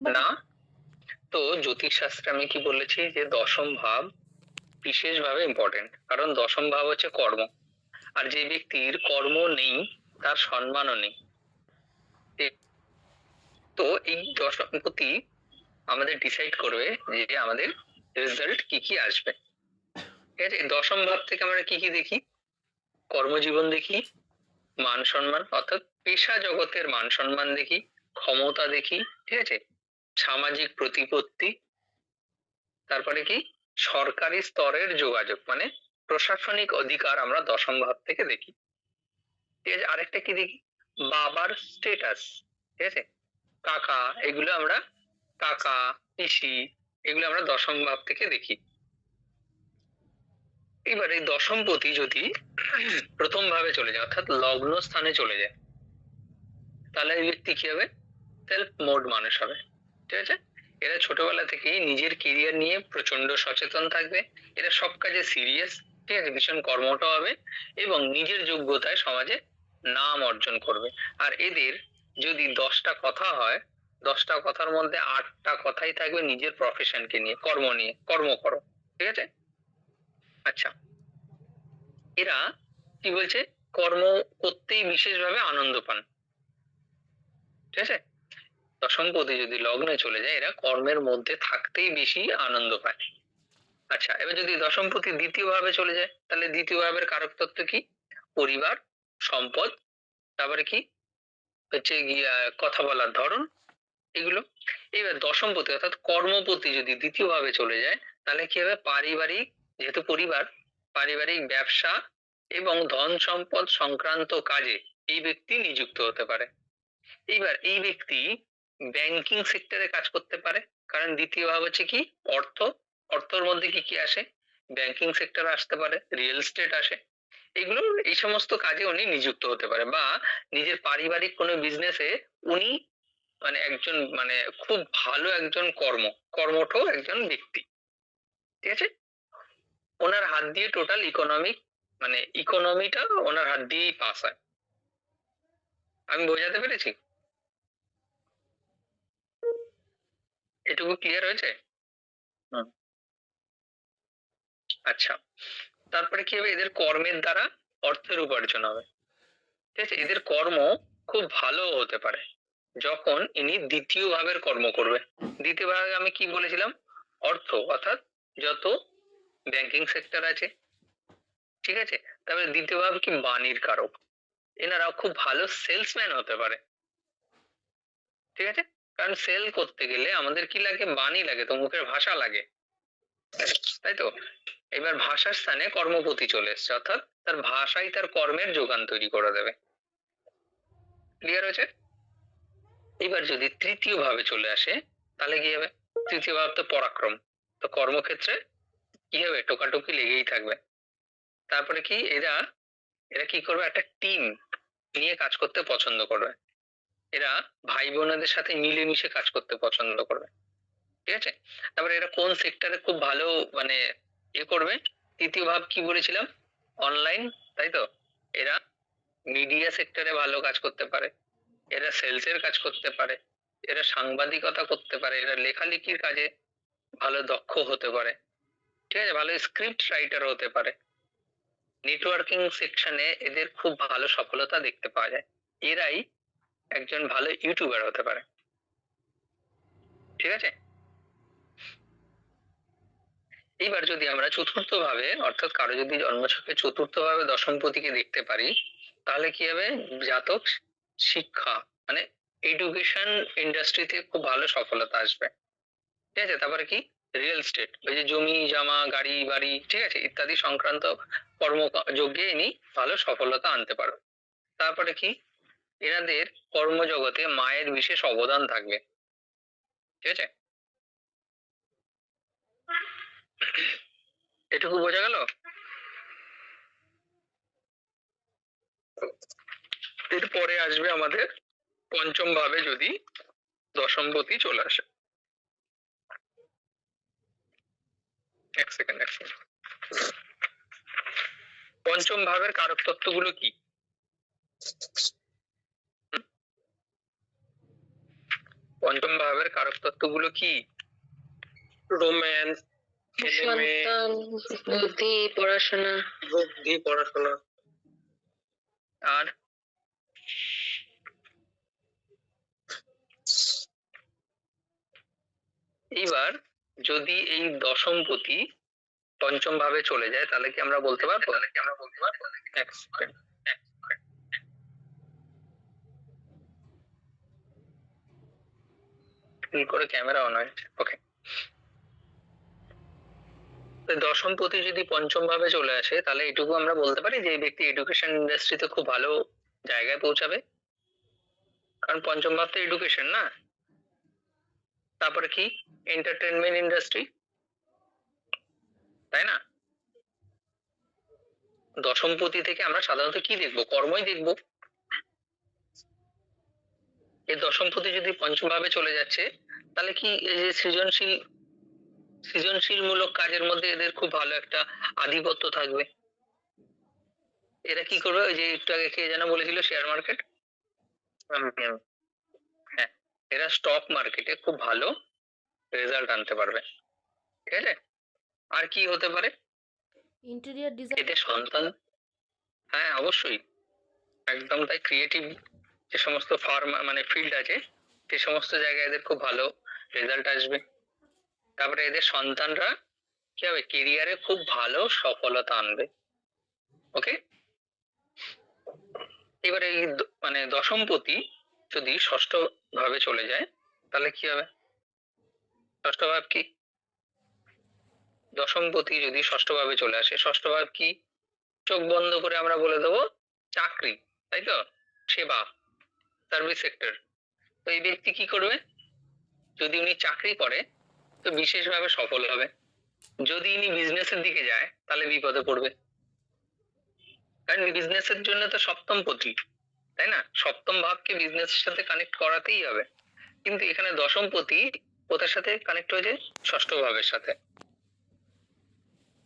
না। তো জ্যোতিষ শাস্ত্রে আমি কি বলেছি যে দশম ভাব বিশেষভাবে ইম্পর্টেন্ট কারণ দশম ভাব হচ্ছে কর্ম। আর যে ব্যক্তির কর্ম নেই তার সম্মানও নেই। তো এই দশমপতি আমাদের ডিসাইড করবে যে আমাদের রেজাল্ট কি কি আসবে। ঠিক আছে? দশম ভাব থেকে আমরা কি কি দেখি? কর্মজীবন দেখি মান সম্মান অর্থাৎ পেশা জগতের মান সম্মান দেখি ক্ষমতা দেখি ঠিক আছে? সামাজিক প্রতিপত্তি, তারপরে কি? সরকারি স্তরের যোগাযোগ মানে প্রশাসনিক অধিকার আমরা দশম ভাব থেকে দেখি। ঠিক আছে, আরেকটা কি দেখি? বাবার স্টেটাস ঠিক আছে? কাকা, এগুলো আমরা কাকা, পিসি, এগুলো আমরা দশম ভাব থেকে দেখি। এবার এই দশমপতি যদি প্রথম ভাবে চলে যায়, অর্থাৎ লগ্ন স্থানে চলে যায়, তাহলে এই ব্যক্তি কি হবে? সেলফ মোড মানুষ হবে। ঠিক আছে এরা ছোটবেলা থেকেই নিজের কেরিয়ার নিয়ে প্রচণ্ড সচেতন থাকবে। এরা সব কাজে সিরিয়াস ঠিক আছে? ভীষণ কর্মঠ হবে এবং নিজের যোগ্যতায় সমাজে নাম অর্জন করবে। আর এদের যদি দশটা কথা হয়, দশটা কথার মধ্যে আটটা কথাই থাকবে নিজের প্রফেশনকে নিয়ে, কর্ম নিয়ে, কর্ম করো, ঠিক আছে? আচ্ছা। এরা কি বলছে? কর্ম করতেই বিশেষভাবে আনন্দ পান। ঠিক আছে? দশমপতি যদি লগ্নে চলে যায়, এরা কর্মের মধ্যে থাকতেই বেশি আনন্দ পায়। আচ্ছা এবার যদি দশমপতি দ্বিতীয় ভাবে চলে যায়, তাহলে দ্বিতীয় ভাবের কারক তত্ত্ব কি? পরিবার, সম্পদ, তারপরে কি? হচ্ছে গিয়া কথা বলার ধরন, এগুলো। এবার দশমপতি অর্থাৎ কর্মপতি যদি দ্বিতীয় ভাবে চলে যায়, তাহলে কি হবে? পারিবারিক, যেহেতু পরিবার, পারিবারিক ব্যবসা এবং ধন সম্পদ সংক্রান্ত কাজে এই ব্যক্তি নিযুক্ত হতে পারে। এইবার এই ব্যক্তি ব্যাংকিং সেক্টরে কাজ করতে পারে। কারণ দ্বিতীয় ভাব হচ্ছে কি? অর্থ। অর্থর মধ্যে কি কি আসে? ব্যাংকিং সেক্টর আসতে পারে রিয়েল এস্টেট আসে। এগুলো, এই সমস্ত কাজে উনি নিযুক্ত হতে পারে বা নিজের পারিবারিক কোনো বিজনেসে উনি মানে একজন মানে খুব ভালো একজন কর্ম, কর্মঠ একজন ব্যক্তি। ঠিক আছে? ওনার হাত দিয়ে টোটাল ইকোনমিক মানে ইকোনমিটা ওনার হাত দিয়েই পাস হয়। আমি বোঝাতে পেরেছি? এটুকু ক্লিয়ার হয়েছে? আচ্ছা। তারপরে কি হবে? এদের কর্মের দ্বারা অর্থের উপার্জন হবে। ঠিক আছে? এদের কর্ম খুব ভালো হতে পারে যখন ইনি দ্বিতীয় ভাবের কর্ম করবে। দ্বিতীয় ভাবে আমি কি বলেছিলাম? অর্থ অর্থাৎ যত ব্যাংকিং সেক্টর আছে। ঠিক আছে? তারপরে দ্বিতীয় ভাবে কি? বাণীর কারক। এনারা খুব ভালো সেলসম্যান হতে পারে। ঠিক আছে? কারণ সেল করতে গেলে আমাদের কি লাগে? বাণী লাগে, তো মুখের ভাষা লাগে। তাই তো? এবার ভাষার স্থানে কর্মপতি চলে এসছে, অর্থাৎ তার ভাষাই তার কর্মের যোগান তৈরি করে দেবে। ক্লিয়ার হয়েছে? এবার যদি তৃতীয় ভাবে চলে আসে, তাহলে কি হবে? তৃতীয় ভাব তো পরাক্রম। তো কর্মক্ষেত্রে কি হবে? টোকাটুকি লেগেই থাকবে। তারপরে কি? এরা এরা কি করবে? একটা টিম নিয়ে কাজ করতে পছন্দ করবে। এরা ভাই বোনেদের সাথে মিলেমিশে কাজ করতে পছন্দ করবে। ঠিক আছে? তারপরে এরা কোন সেক্টরে খুব ভালো মানে এ করবে? তৃতীয় ভাব কি বলেছিলাম? অনলাইন তাই তো? এরা মিডিয়া সেক্টরে ভালো কাজ করতে পারে। এরা সেলসের কাজ করতে পারে। এরা সাংবাদিকতা করতে পারে। এরা লেখালেখির কাজে ভালো দক্ষ হতে পারে। ঠিক আছে? ভালো স্ক্রিপ্ট রাইটার হতে পারে। নেটওয়ার্কিং সেকশনে এদের খুব ভালো সফলতা দেখতে পাওয়া যায়। এরাই একজন ভালো ইউটিউবার হতে পারে। ঠিক আছে? এইবার যদি আমরা চতুর্থ ভাবে অর্থাৎ কারও যদি জন্মছকে চতুর্থ ভাবে দশমপতিকে দেখতে পারি, তাহলে কি হবে? জাতক শিক্ষা মানে এডুকেশন ইন্ডাস্ট্রিতে খুব ভালো সফলতা আসবে। ঠিক আছে? তারপরে কি? রিয়েল স্টেট ওই যে জমি, জামা, গাড়ি, বাড়ি, ঠিক আছে? ইত্যাদি সংক্রান্ত কর্মযোগ্যে ইনি ভালো সফলতা আনতে পারবে তারপরে কি? এনাদের কর্মজগতে মায়ের বিশেষ অবদান থাকবে। ঠিক আছে? এটুকু বোঝা গেল? এরপরে আসবে আমাদের পঞ্চম ভাবে যদি দশমপতি চলে আসে। এক সেকেন্ড এক সেকেন্ড পঞ্চম ভাবের কারক তত্ত্বগুলো কি? পঞ্চম ভাবের কারক তত্ত্বগুলো কি? রোম্যান্স ছেলে মেয়ে সন্তান বুদ্ধি পড়াশোনা। বুদ্ধি পড়াশোনা। আর? এইবার যদি এই দশমপতি পঞ্চম ভাবে চলে যায় তাহলে কি আমরা বলতে পারব? তাহলে কি আমরা বলতে পারব? এক second, এক second। ভুল করে ক্যামেরা অন হয়েছে ওকে দশমপতি যদি পঞ্চম ভাবে চলে আসে, তাহলে এটুকু আমরা বলতে পারি যে এই ব্যক্তি এডুকেশন ইন্ডাস্ট্রিতে খুব ভালো জায়গায় পৌঁছাবে। কারণ পঞ্চম ভাব তো এডুকেশন না? তারপরে কি? এন্টারটেনমেন্ট ইন্ডাস্ট্রি তাই না? দশম দশমপতি থেকে আমরা সাধারণত কি দেখব? কর্মই দেখব। এই দশমপতি যদি পঞ্চম ভাবে চলে যাচ্ছে তাহলে কি এই যে সৃজনশীল সৃজনশীল মূলক কাজের মধ্যে এদের খুব ভালো একটা আধিপত্য থাকবে? এরা কি করবে? ওই যে একটু আগে কে যেন বলেছিল শেয়ার মার্কেট হ্যাঁ এরা স্টক মার্কেটে খুব ভালো রেজাল্ট আনতে পারবে। ঠিক আছে? আর কি হতে পারে? ইন্টেরিয়ার ডিজাইন এদের সন্তান হ্যাঁ অবশ্যই। একদম তাই ক্রিয়েটিভ যে সমস্ত ফার্ম মানে ফিল্ড আছে, সে সমস্ত জায়গায় এদের খুব ভালো রেজাল্ট আসবে। তারপরে এদের সন্তানরা কি হবে? কেরিয়ারে খুব ভালো সফলতা আনবে। ওকে এবারে এই মানে দশমপতি যদি ষষ্ঠ ভাবে চলে যায়, তাহলে কি হবে? ষষ্ঠ ভাব কি? দশমপতি যদি ষষ্ঠ ভাবে চলে আসে, ষষ্ঠ ভাব কি? চোখ বন্ধ করে আমরা বলে দেবো, চাকরি তাই তো সেবা। সার্ভিস সেক্টর তো এই ব্যক্তি কি করবে? যদি উনি চাকরি করে, তো বিশেষভাবে সফল হবে। যদি ইনি বিজনেসের দিকে যায়, তাহলে বিপদে পড়বে। কারণ বিজনেসের জন্য তো সপ্তম পতি তাই না? সপ্তম ভাবকে বিজনেসের সাথে কানেক্ট করাতেই হবে। কিন্তু এখানে দশম পতি কোথার সাথে কানেক্ট হয়েছে ষষ্ঠ ভাবের সাথে।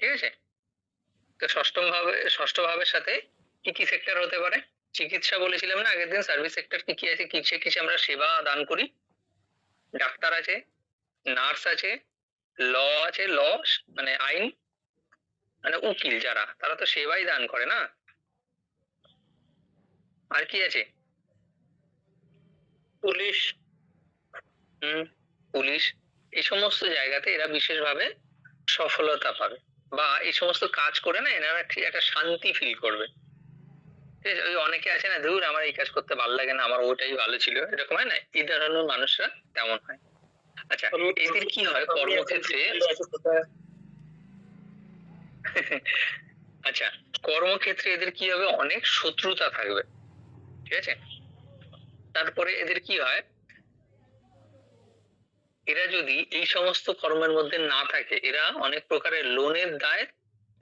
ঠিক আছে? তো ষষ্ঠম ভাবে, ষষ্ঠ ভাবের সাথে কি কি সেক্টর হতে পারে? চিকিৎসা বলেছিলাম না? আগের দিন সার্ভিস সেক্টর কি কি আছে, কিসে কিসে আমরা সেবা দান করি? ডাক্তার আছে নার্স আছে ল আছে ল মানে আইন মানে উকিল যারা, তারা তো সেবাই দান করে না? আর কি আছে? পুলিশ। হুম, পুলিশ। এই সমস্ত জায়গাতে এরা বিশেষভাবে সফলতা পাবে। বা এই সমস্ত কাজ করে না, এনারা একটা শান্তি ফিল করবে। অনেকে আছে না ধুর আমার এই কাজ করতে ভালো লাগে না আমার ওটাই ভালো ছিল। এরকম হয় না? এই ধরনের মানুষরা তেমন হয়। আচ্ছা এদের কি হয়? কর্মক্ষেত্রে? আচ্ছা কর্মক্ষেত্রে এদের কি হবে? অনেক শত্রুতা থাকবে। ঠিক আছে? তারপরে এদের কি হয়? এরা যদি এই সমস্ত কর্মের মধ্যে না থাকে এরা অনেক প্রকারের লোনের দায়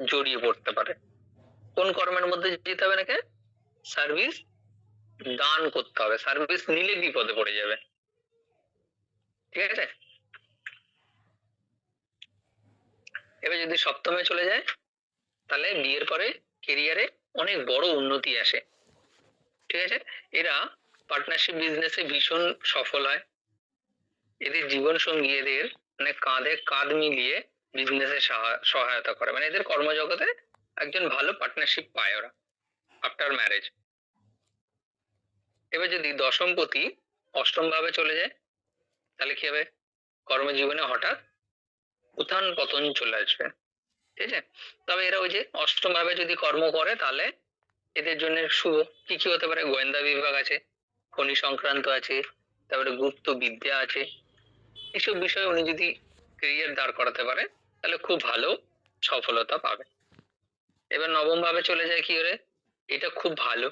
জড়িয়ে পড়তে পারে। কোন কর্মের মধ্যে যেতে হবে নাকি সার্ভিস দান করতে হবে। সার্ভিস নিলে বিপদে পড়ে যাবে। ঠিক আছে? এবার যদি সপ্তমে চলে যায়, তাহলে বিয়ের পরে কেরিয়ারে অনেক বড় উন্নতি আসে। ঠিক আছে? এরা পার্টনারশিপ বিজনেসে ভীষণ সফল হয়। এদের জীবন সঙ্গী এদের মানে কাঁধে কাঁধ মিলিয়ে বিজনেসে সহায়তা করে। মানে এদের কর্মজগতে একজন ভালো পার্টনারশিপ পায় ওরা। আফটার ম্যারেজ এবার যদি দশমপতি অষ্টম ভাবে চলে যায়, তাহলে কি হবে? কর্মজীবনে হঠাৎ উত্থান পতন চলে আসবে। ঠিক আছে? তবে এরা ওই যে অষ্টম ভাবে যদি কর্ম করে, তাহলে এদের জন্য শুভ। কি কি হতে পারে? গোয়েন্দা বিভাগ আছে, খনি সংক্রান্ত আছে, তারপরে গুপ্ত বিদ্যা আছে। এসব বিষয়ে উনি যদি ক্যারিয়ার দাঁড় করাতে পারে, তাহলে খুব ভালো সফলতা পাবে। এবার নবম ভাবে চলে যায় কি করে? এটা খুব ভালো।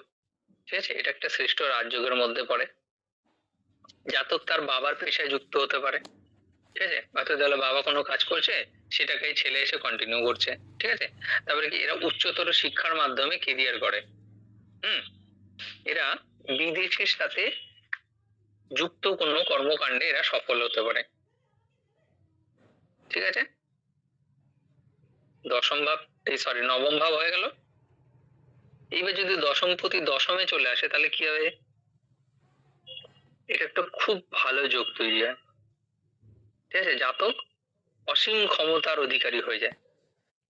ঠিক আছে? এটা একটা শ্রেষ্ঠ রাজযোগের মধ্যে পড়ে। জাতক তার বাবার পেশায় যুক্ত হতে পারে। ঠিক আছে? হয়তো তাহলে বাবা কোনো কাজ করছে, সেটাকেই ছেলে এসে কন্টিনিউ করছে। ঠিক আছে? তারপরে কি? এরা উচ্চতর শিক্ষার মাধ্যমে কেরিয়ার করে। হুম? এরা বিদেশের সাথে যুক্ত কোনো কর্মকাণ্ডে এরা সফল হতে পারে। ঠিক আছে? দশম ভাব, এই সরি নবম ভাব হয়ে গেল। এইবার যদি দশম প্রতি দশমে চলে আসে, তাহলে কি হবে? এটা একটা খুব ভালো যোগ তৈরি হয়। ঠিক আছে? জাতক অসীম ক্ষমতার অধিকারী হয়ে যায়।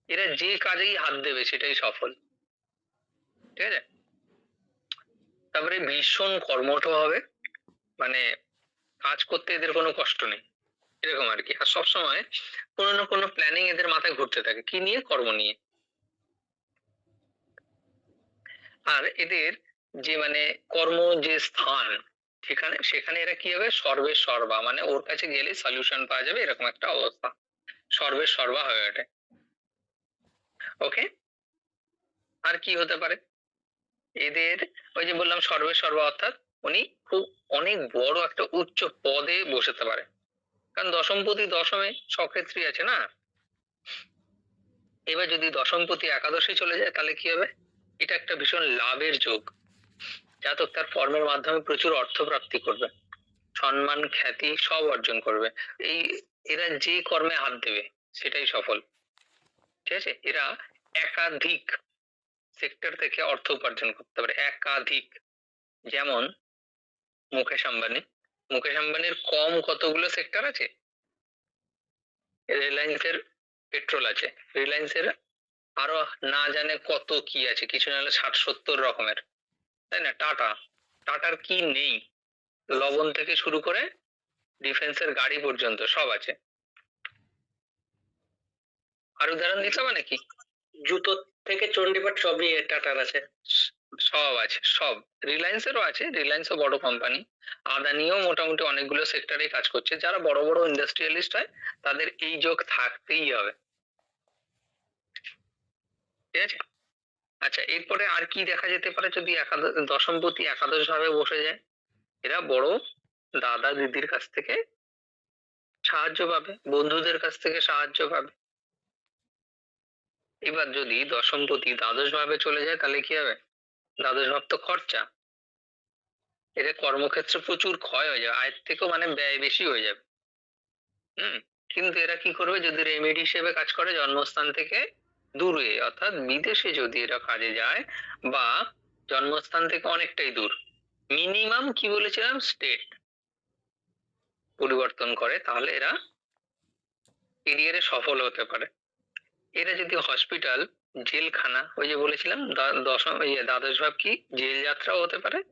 এরা যে কাজেই হাত দেবে, সেটাই সফল। ঠিক আছে? তারপরে ভীষণ কর্মঠ হবে। মানে কাজ করতে এদের কোনো কষ্ট নেই। এরকম আর কি। আর সবসময় কোনো না কোনো প্ল্যানিং এদের মাথায় ঘুরতে থাকে। কি নিয়ে? কর্ম নিয়ে। আর এদের যে মানে কর্ম যে স্থান সেখানে সেখানে এরা কি হবে? সর্বের সর্বা মানে ওর কাছে গেলে সলিউশন পাওয়া যাবে, এরকম একটা অবস্থা। সর্বের সর্বা হয়ে ওঠে। ওকে আর কি হতে পারে? এদের ওই যে বললাম সর্বের সর্বা অর্থাৎ উনি খুব অনেক বড় একটা উচ্চ পদে বসেতে পারে। কারণ দশমপতি দশমে সক্ষেত্রী আছে না? এবার যদি দশমপতি একাদশে চলে যায়, তাহলে কি হবে? এটা একটা ভীষণ লাভের যোগ। জাতক তার কর্মের মাধ্যমে প্রচুর অর্থ প্রাপ্তি করবে। সম্মান, খ্যাতি সব অর্জন করবে। এই, এরা যে কর্মে হাত দেবে, সেটাই সফল। ঠিক আছে? এরা একাধিক সেক্টর থেকে অর্থ উপার্জন করতে পারে। একাধিক। যেমন মুকেশ আম্বানি। মুকেশ আম্বানির কম কতগুলো সেক্টর আছে? রিলায়েন্সের পেট্রোল আছে। রিলায়েন্সের আরও না জানে কত কি আছে, কিছু না হলে ষাট সত্তর রকমের। তাই না? টাটা। টাটার কি নেই? লবণ থেকে শুরু করে ডিফেন্সের গাড়ি পর্যন্ত সব আছে। আর উদাহরণ দিতে হবে নাকি? জুতো থেকে চণ্ডীপাঠ সবই টাটার আছে। সব আছে, সব। রিলায়েন্সেরও আছে রিলায়েন্সও বড় কোম্পানি আদানিও মোটামুটি অনেকগুলো সেক্টরে কাজ করছে। যারা বড় বড় ইন্ডাস্ট্রিয়ালিস্ট হয়, তাদের এই যোগ থাকতেই হবে। ঠিক আছে? আচ্ছা এরপরে আর কি দেখা যেতে পারে যদি একাদশ, দশমপতি একাদশ ভাবে বসে যায়? এরা বড় দাদা দিদির কাছ থেকে সাহায্য পাবে, বন্ধুদের কাছ থেকে সাহায্য পাবে। এবার যদি দশমপতি দ্বাদশ ভাবে চলে যায়, তাহলে কি হবে? দ্বাদশ ভাব তো খরচা। এদের কর্মক্ষেত্রে প্রচুর ক্ষয় হয়ে যাবে, আয়ের থেকেও মানে ব্যয় বেশি হয়ে যাবে। হুম? কিন্তু এরা কি করবে? যদি রেমেডি হিসেবে কাজ করে, জন্মস্থান থেকে দূরে, অর্থাৎ বিদেশে যদি এরা কাজে যায় বা জন্মস্থান থেকে অনেকটাই দূর। মিনিমাম কি বলেছিলাম? স্টেট পরিবর্তন করে, তাহলে এরা কেরিয়ারে সফল হতে পারে। এরা যদি হসপিটাল জেলখানা, ওই যে বলেছিলাম দশম ইয়ে দ্বাদশ ভাব কি? জেল যাত্রাও হতে পারে।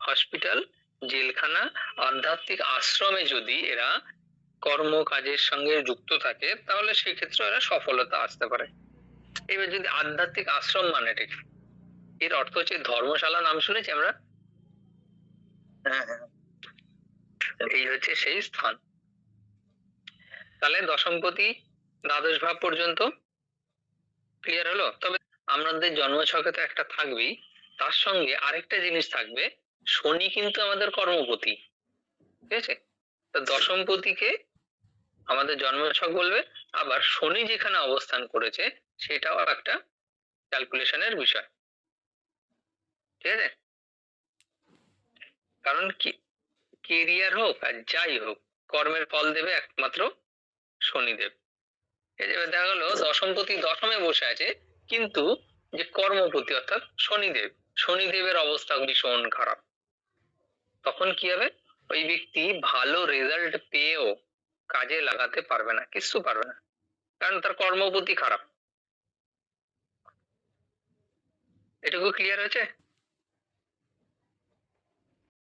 হসপিটাল জেলখানা, আধ্যাত্মিক আশ্রমে যদি এরা কর্ম কাজের সঙ্গে যুক্ত থাকে তাহলে সেক্ষেত্রে এরা সফলতা আসতে পারে। এবার যদি আধ্যাত্মিক আশ্রম মানে ঠিক এর অর্থ হচ্ছে ধর্মশালা নাম শুনেছি আমরা? হ্যাঁ হ্যাঁ। এই হচ্ছে সেই স্থান। তাহলে দশমপতি দ্বাদশ ভাব পর্যন্ত ক্লিয়ার হলো? তবে আমাদের জন্মছকে তো একটা থাকবেই তার সঙ্গে আরেকটা জিনিস থাকবে শনি কিন্তু আমাদের কর্মপতি ঠিক আছে? তো দশমপতিকে আমাদের জন্মছক বলবে, আবার শনি যেখানে অবস্থান করেছে, সেটাও একটা ক্যালকুলেশনের বিষয়। ঠিক আছে? কারণ কি কেরিয়ার হোক আর যাই হোক, কর্মের ফল দেবে একমাত্র শনিদেব। এবার দেখা গেলো দশমপতি দশমে বসে আছে, কিন্তু যে কর্মপতি অর্থাৎ শনিদেব, শনিদেবের অবস্থা ভীষণ খারাপ। তখন কি হবে? ওই ব্যক্তি ভালো রেজাল্ট পেয়েও কাজে লাগাতে পারবে না কিছু পারবে না। কারণ তার কর্মবুদ্ধি খারাপ। এটুকু ক্লিয়ার হয়েছে?